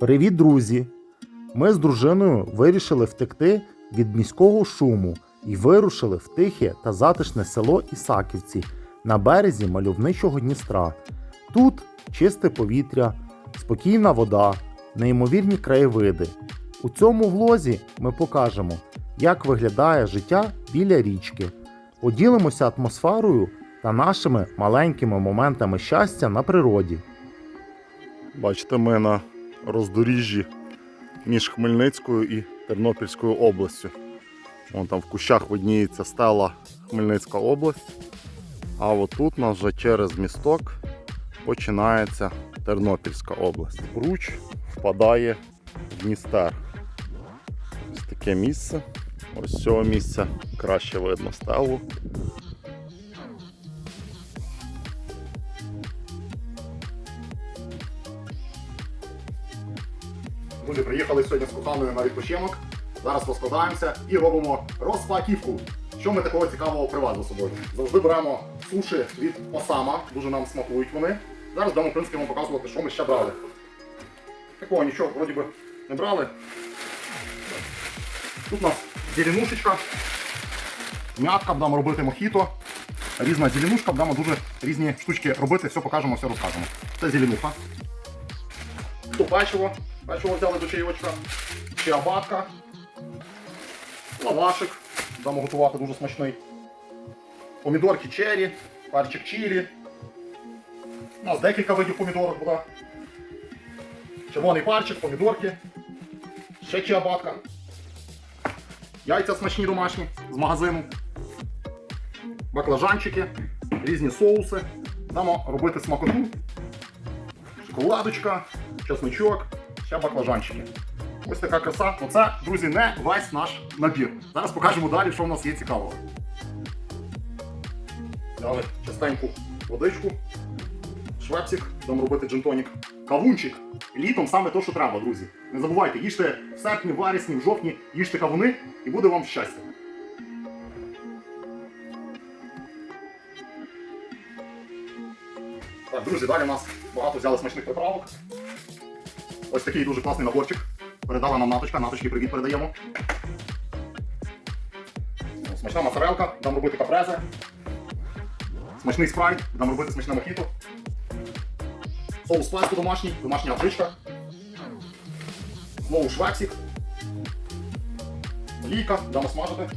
Привіт, друзі! Ми з дружиною вирішили втекти від міського шуму і вирушили в тихе та затишне село Ісаківці на березі мальовничого Дністра. Тут чисте повітря, спокійна вода, неймовірні краєвиди. У цьому влозі ми покажемо, як виглядає життя біля річки. Поділимося атмосферою та нашими маленькими моментами щастя на природі. Бачите, ми на роздоріжжі між Хмельницькою і Тернопільською областю. Вон там в кущах видніється стела Хмельницька область. А отут у нас вже через місток починається Тернопільська область. Бруч впадає в Дністер. Ось таке місце. Ось з цього місця краще видно стелу. Приїхали сьогодні з коханою на відпочинок. Зараз розкладаємося і робимо розпаківку. Що ми такого цікавого привезли з собою? Завжди беремо суші від Осама, дуже нам смакують вони. Зараз будемо в принципі вам показувати, що ми ще брали. Такого нічого вроді би не брали. Тут у нас зеленушечка, м'ятка, будемо робити мохіто. Різна зеленушка, будемо дуже різні штучки робити, все покажемо, все розкажемо. Це зеленуха. Тут печиво. Печиво взяли до чайочка. Чиабатка. Лавашик. Будемо готувати дуже смачний. Помідорки черрі, парчик чилі. У нас декілька видів помідорок буде. Червоний парчик, помідорки. Ще чиабатка. Яйця смачні домашні з магазину. Баклажанчики, різні соуси. Будемо робити смакоту шоколадочка, чесночок, ще баклажанчики. Ось така краса. Оце, друзі, не весь наш набір. Зараз покажемо далі, що в нас є цікавого. Взяли частеньку водичку, швепсик, будемо робити джинтонік. Кавунчик. Літом саме то, що треба, друзі. Не забувайте, їжте в серпні, в вересні, в жовтні, їжте кавуни і буде вам щастя. Так, друзі, далі у нас багато взяли смачних приправок. Ось такий дуже класний наборчик. Передала нам наточка, наточки привіт передаємо. Смачна моцарелка, будемо робити капрезе. Смачний спрайт, будемо робити смачне мохіто. Соус пасту домашній, домашня аджичка. Знову швексик. Олійка, будемо смажити.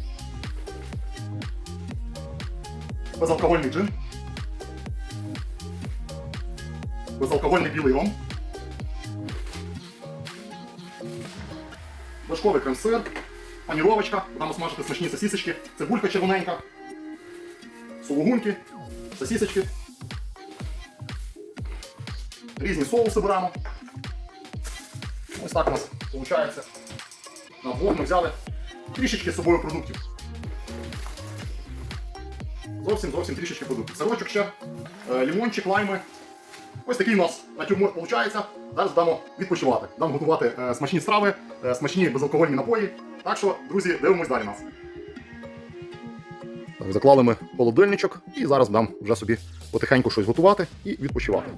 Безалкогольний джин. Безалкогольний білий ром. Вершковий крем-сир, паніровочка, будемо смажити смачні сосісочки, цибулька червоненька, сулугуньки, сосісочки. Різні соуси беремо. Ось так у нас виходить. На двох ми взяли трішечки з собою продуктів. Зовсім зовсім трішечки продуктів. Сирочок ще, е, лімончик, лайми. Ось такий у нас натюрморт виходить. Зараз будемо відпочивати. дамо готувати е, смачні страви, е, смачні безалкогольні напої. Так що, друзі, дивимось далі нас. Так, заклали ми холодильничок і зараз дам вже собі потихеньку щось готувати і відпочивати.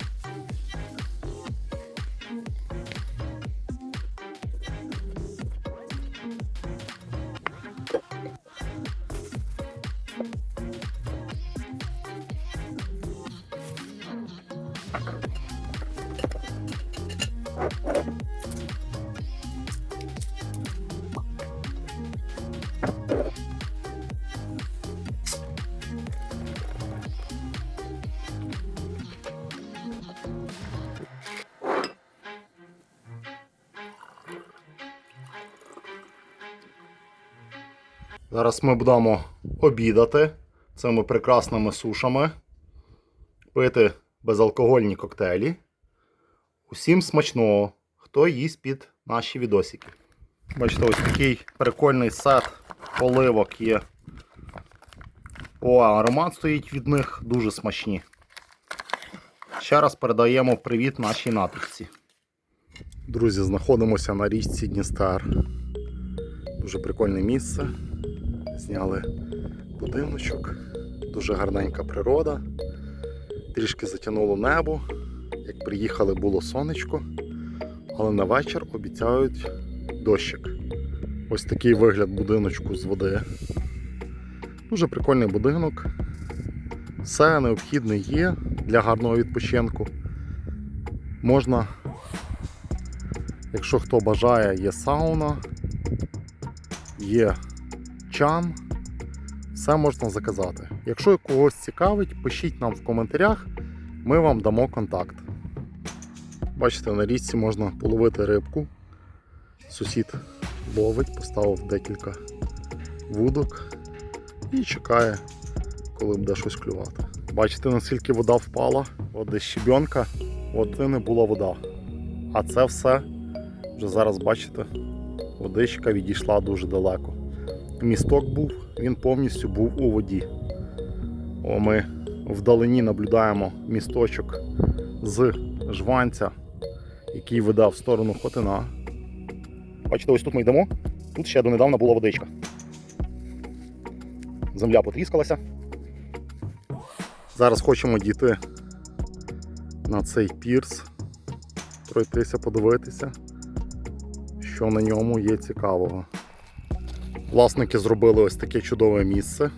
Зараз ми будемо обідати цими прекрасними сушами, пити безалкогольні коктейлі. Усім смачного, хто їсть під наші відосики. Бачите, ось такий прикольний сет поливок є. О, аромат стоїть від них дуже смачні. Ще раз передаємо привіт нашій натовці. Друзі, знаходимося на річці Дністер. Дуже прикольне місце. Зняли будиночок, дуже гарненька природа. Трішки затягнуло небо. Як приїхали, було сонечко, але на вечір обіцяють дощик. Ось такий вигляд будиночку з води. Дуже прикольний будинок. Все необхідне є для гарного відпочинку. Можна, якщо хто бажає, є сауна, є чан, все можна заказати. Якщо когось цікавить, пишіть нам в коментарях, ми вам дамо контакт. Бачите, на річці можна половити рибку. Сусід ловить, поставив декілька вудок і чекає, коли буде щось клювати. Бачите, наскільки вода впала, от десь щебенка, от це не була вода. А це все, вже зараз бачите, водичка відійшла дуже далеко. Місток був, він повністю був у воді. О, ми вдалині наблюдаємо місточок з жванця, який веде в сторону Хотина. Бачите, ось тут ми йдемо. Тут ще донедавна була водичка. Земля потріскалася. Зараз хочемо дійти на цей пірс, пройтися, подивитися, що на ньому є цікавого. Власники зробили ось таке чудове місце.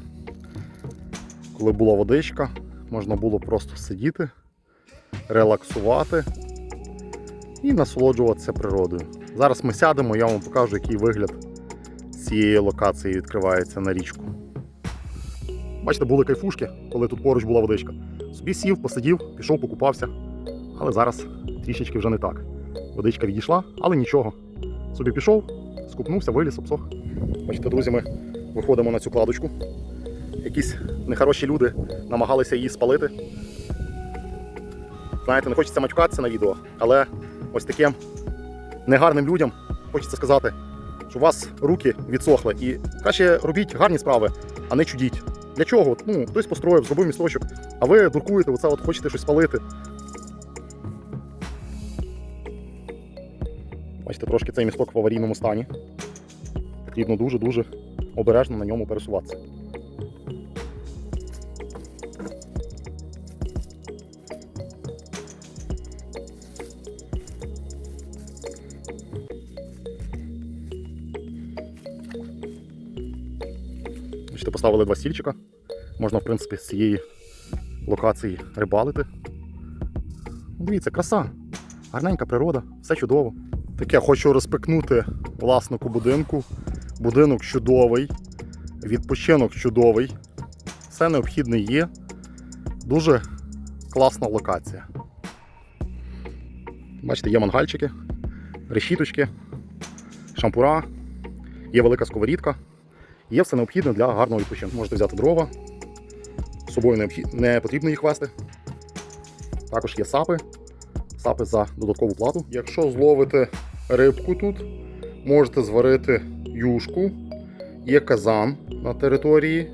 Коли була водичка, можна було просто сидіти, релаксувати і насолоджуватися природою. Зараз ми сядемо, я вам покажу, який вигляд цієї локації відкривається на річку. Бачите, були кайфушки, коли тут поруч була водичка. Собі сів, посидів, пішов, покупався. Але зараз трішечки вже не так. Водичка відійшла, але нічого. Собі пішов, скупнувся, виліз, обсох. Бачите, друзі, ми виходимо на цю кладочку. Якісь нехороші люди намагалися її спалити. Знаєте, не хочеться матюкатися на відео, але ось таким негарним людям хочеться сказати, що у вас руки відсохли. І краще робіть гарні справи, а не чудіть. Для чого? Ну, хтось построїв, зробив місточок, а ви дуркуєте, оце от хочете щось спалити. Бачите, трошки цей місток в аварійному стані. Потрібно дуже-дуже обережно на ньому пересуватися. Поставили два стільчика. Можна, в принципі, з цієї локації рибалити. Дивіться, краса, гарненька природа, все чудово. Таке хочу розпикнути власнику будинку. Будинок чудовий, відпочинок чудовий, все необхідне є. Дуже класна локація. Бачите, є мангальчики, решіточки, шампура, є велика сковорідка. Є все необхідне для гарного відпочинку. Можете взяти дрова, з собою не потрібно їх вести. Також є сапи, сапи за додаткову плату. Якщо зловите рибку тут, можете зварити юшку, є казан на території.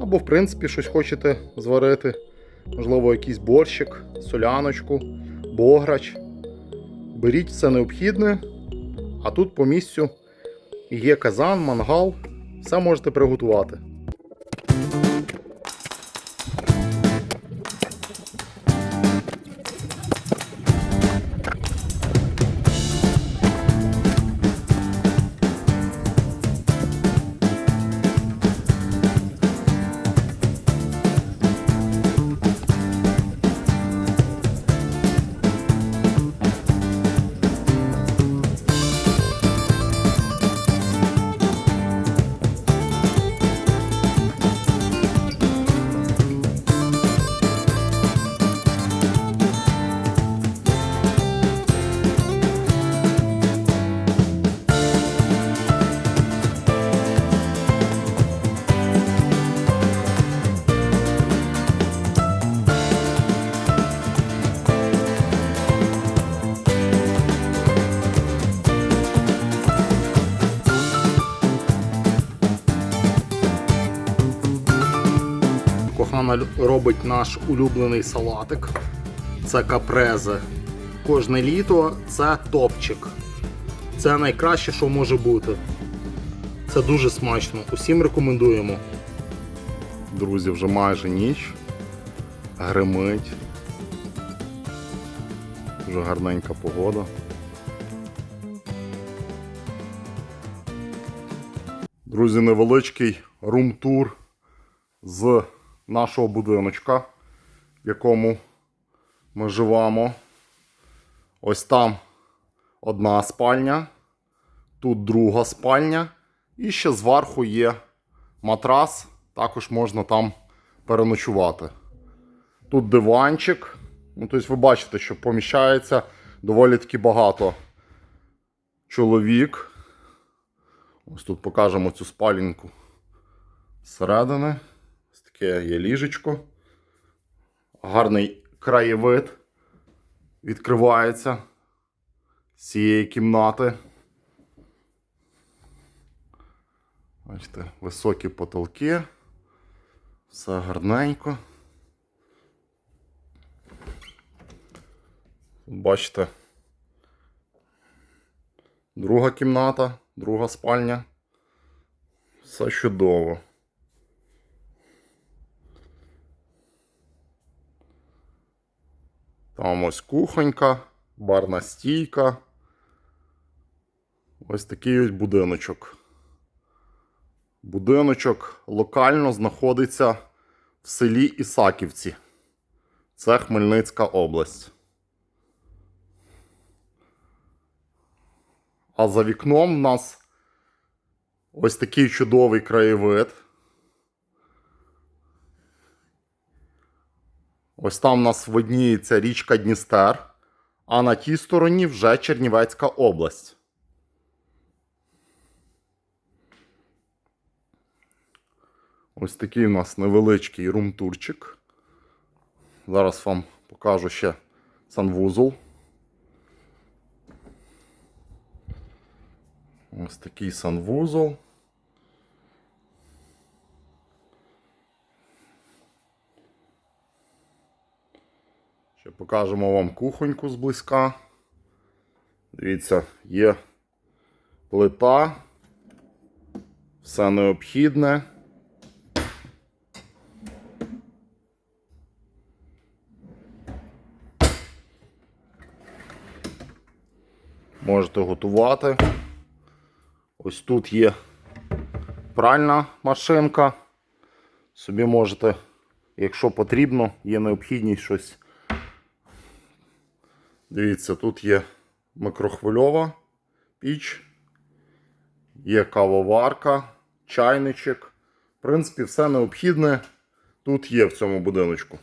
Або, в принципі, щось хочете зварити. Можливо, якийсь борщик, соляночку, бограч. Беріть все необхідне, а тут по місцю є казан, мангал, все можете приготувати. робить наш улюблений салатик. Це капрезе. Кожне літо це топчик. Це найкраще, що може бути. Це дуже смачно. Усім рекомендуємо. Друзі, вже майже ніч. Гримить. Дуже гарненька погода. Друзі, невеличкий рум-тур з нашого будиночка, в якому ми живемо. Ось там одна спальня, тут друга спальня, і ще зверху є матрас, також можна там переночувати. Тут диванчик. Ну, тобто ви бачите, що поміщається доволі таки багато чоловік. Ось тут покажемо цю спаленьку зсередини. Таке є ліжечко. Гарний краєвид відкривається з цієї кімнати. Бачите, високі потолки. Все гарненько. Бачите. Друга кімната, друга спальня. Все чудово. Там ось кухонька, барна стійка. Ось такий ось будиночок. Будиночок локально знаходиться в селі Ісаківці. Це Хмельницька область. А за вікном в нас ось такий чудовий краєвид. Ось там у нас видніється річка Дністер, а на тій стороні вже Чернівецька область. Ось такий у нас невеличкий румтурчик. Зараз вам покажу ще санвузол. Ось такий санвузол. Ще покажемо вам кухоньку зблизька. Дивіться, є плита, все необхідне. Можете готувати. Ось тут є пральна машинка. Собі можете, якщо потрібно, є необхідність щось. Дивіться, тут є микрохвильова піч, є кавоварка, чайничок. В принципі, все необхідне тут є в цьому будиночку.